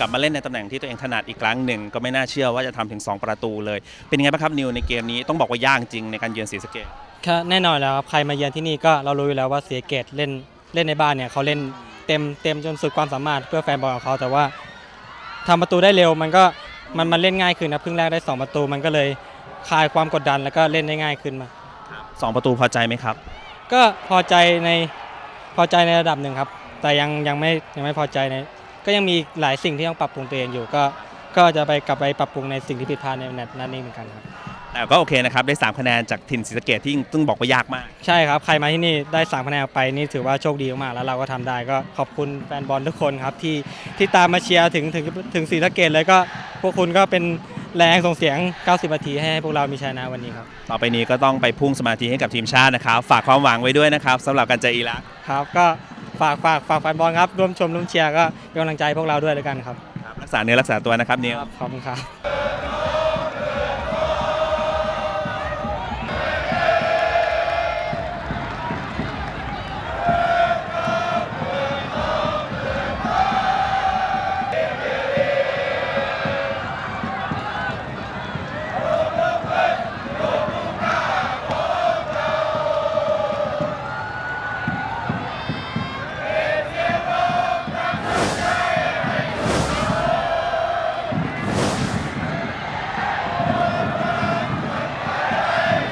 กลับมาเล่นในตำแหน่งที่ตัวเองถนัดอีกครั้งหนึ่ง ก็ไม่น่าเชื่อว่าจะทำถึง 2 ประตูเลย เป็นยังไงบ้างครับนิวในเกมนี้ต้องบอกว่ายากจริงในการเยือนศรีสะเกษก็แน่นอนแล้วครับใครมาเยือนที่นี่ก็เรารู้อยู่แล้วว่าเสียเกตเล่นเล่นในบ้านเนี่ยเขาเล่นเต็มเต็มจนสุดความสามารถเพื่อแฟนบอลของเขาแต่ว่าทำประตูได้เร็วมันก็มันมันเล่นง่ายขึ้นนะเพิ่งแรกได้ 2 ประตูมันก็เลยคลายความกดดันแล้วก็เล่นได้ง่ายขึ้นมาสองประตูพอใจไหมครับ ก็พอใจในพอใจในระดับหนึ่งครับ แต่ยังยังไม่ยังไม่พอใจใน ก็ยังมีหลายสิ่งที่ต้องปรับปรุงตัวเองอยู่ก็ ก็จะไปกลับไปปรับปรุงในสิ่งที่ผิดพลาดในนัดนั้นนี้เหมือนกันครับ แต่ก็โอเคนะครับ ได้ 3 คะแนนจากถิ่นศรีสะเกษที่ต้องบอกว่ายากมาก ใช่ครับ ใครมาที่นี่ได้สามคะแนนไปนี่ถือว่าโชคดีมากๆแล้วเราก็ทำได้ก็ขอบคุณแฟนบอลทุกคนครับที่ที่ตามมาเชียร์ถึงถึงถึงศรีสะเกดเลยก็พวกคุณก็เป็นแรงส่งเสียง 90 นาทีให้พวกเรามีชัยชนะวันนี้ครับ ต่อไปนี้ก็ต้องไปพุ่งสมาธิให้กับทีมชาตินะครับ ฝากความหวังไว้ด้วยนะครับสำหรับการเจออิรัก ครับก็ ฝากฝากฝากแฟนบอลครับร่วมชมร่วมเชียร์ก็เป็นกำลังใจให้พวกเราด้วยแล้วกันครับครับ รักษาเนื้อรักษาตัวนะครับนิว ขอบคุณครับ